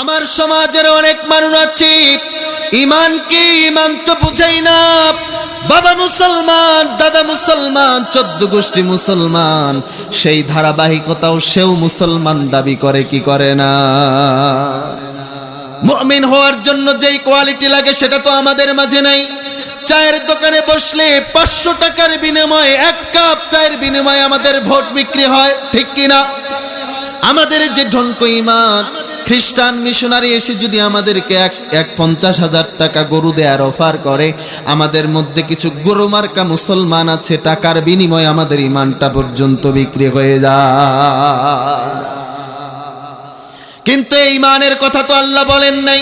আমার সমাজের অনেক মানুষ আছে, ইমান কি, ইমান তো বুঝাই না। বাবা মুসলমান, দাদা মুসলমান, চোদ্দ গোষ্ঠী মুসলমান, সেই ধারাবাহিকতাও সেও মুসলমান দাবি করে, কি করে না? মুমিন হওয়ার জন্য যেই কোয়ালিটি লাগে, সেটা তো আমাদের মাঝে নাই। চায়ের দোকানে বসলে পাঁচশো টাকার বিনিময়ে এক কাপ চায়ের বিনিময়ে আমাদের ভোট বিক্রি হয়, ঠিক কিনা? আমাদের যে ঢঙ্ক ইমান খ্রিস্টান মিশনারি এসে যদি আমাদেরকে এক এক পঞ্চাশ হাজার টাকা গরু দেয়ার অফার করে, আমাদের মধ্যে কিছু গরু মার্কা মুসলমান আছে, টাকার বিনিময়ে আমাদের ইমানটা পর্যন্ত বিক্রি হয়ে যায়। কিন্তু এই ইমানের কথা তো আল্লাহ বলেন নাই।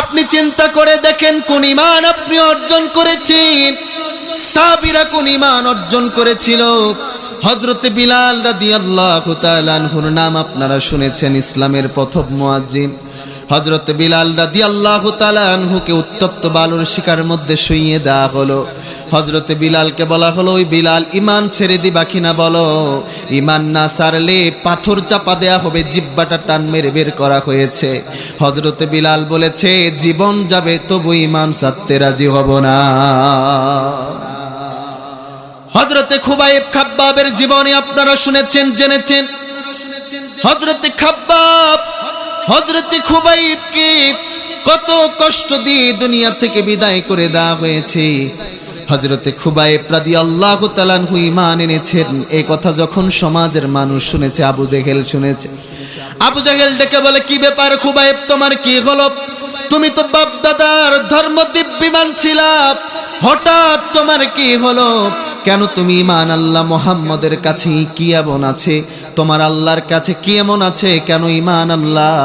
আপনি চিন্তা করে দেখেন কোন ইমান আপনি অর্জন করেছেন। সাবিরা কোন ইমান অর্জন করেছিল? হজরতে বিলাল রাদিয়াল্লাহু তাআলা আনহুর নাম আপনারা শুনেছেন, ইসলামের প্রথম মুয়াজ্জিন। হজরত বিলাল রাদিয়াল্লাহু তাআলা আনহুকে উত্তপ্ত বালুর শিকার মধ্যে শুইয়ে দেওয়া হলো। হজরতে বিলালকে বলা হলো, ওই বিলাল ইমান ছেড়ে দিবা কিনা বলো? ইমান না সারলে পাথর চাপা দেয়া হবে, জিব্বাটা টান মেরে বের করা হয়েছে। হজরতে বিলাল বলেছে, জীবন যাবে, তবু ইমান সারতে রাজি হব না। হজরতে খুবাইব খাব্বাবের জীবনী আপনারা শুনেছেন, জেনেছেন? হজরতে খাব্বাব হজরতে খুবাইবকে কত কষ্ট দিয়ে দুনিয়া থেকে বিদায় করে দেওয়া হয়েছে। হজরতে খুবাইব রাদি আল্লাহ তালানহু ইমান এনেছেন। এই কথা যখন সমাজের মানুষ শুনেছে, আবু জেহেল শুনেছে। আবু জেহেল ডেকে বলে, কি ব্যাপার খুবাইব, তোমার কি হলো তুমি তো বাপ দাদার ধর্ম দিব্যমান ছিলা। হঠাৎ তোমার কি হলো? কেন তুমি ইমান আল্লাহ মোহাম্মদের কাছে কি এমন আছে? তোমার আল্লাহর কাছে কি এমন আছে? কেন ইমান আল্লাহ?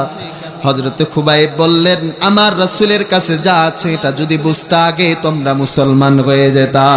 হজরতে খুবাই বললেন, আমার রসুলের কাছে যা আছে, এটা যদি বুঝতে আগে তোমরা মুসলমান হয়ে যেতা।